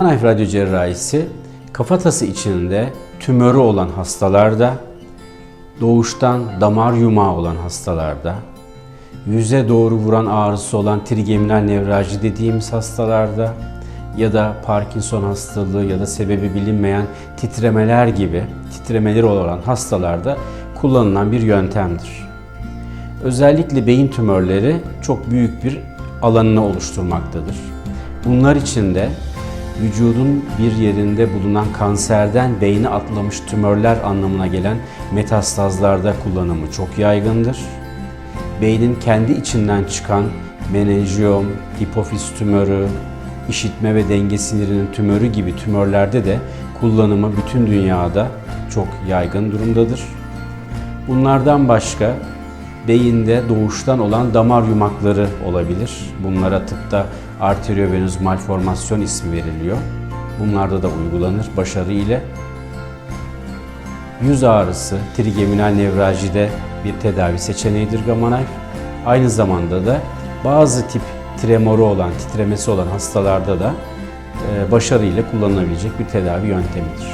Anayf radyo cerrahisi kafatası içinde tümörü olan hastalarda, doğuştan damar yumağı olan hastalarda, yüze doğru vuran ağrısı olan trigeminal nevralji dediğimiz hastalarda ya da Parkinson hastalığı ya da sebebi bilinmeyen titremeler gibi titremeleri olan hastalarda kullanılan bir yöntemdir. Özellikle beyin tümörleri çok büyük bir alanını oluşturmaktadır. Bunlar içinde vücudun bir yerinde bulunan kanserden beyni atlamış tümörler anlamına gelen metastazlarda kullanımı çok yaygındır. Beynin kendi içinden çıkan menenjiyom, hipofiz tümörü, işitme ve denge sinirinin tümörü gibi tümörlerde de kullanımı bütün dünyada çok yaygın durumdadır. Bunlardan başka beyinde doğuştan olan damar yumakları olabilir. Bunlara tıpta arteriovenöz malformasyon ismi veriliyor. Bunlarda da uygulanır başarı ile. Yüz ağrısı, trigeminal nevraljide bir tedavi seçeneğidir Gamma. Aynı zamanda da bazı tip tremoru olan, titremesi olan hastalarda da e, başarıyla kullanılabilecek bir tedavi yöntemidir.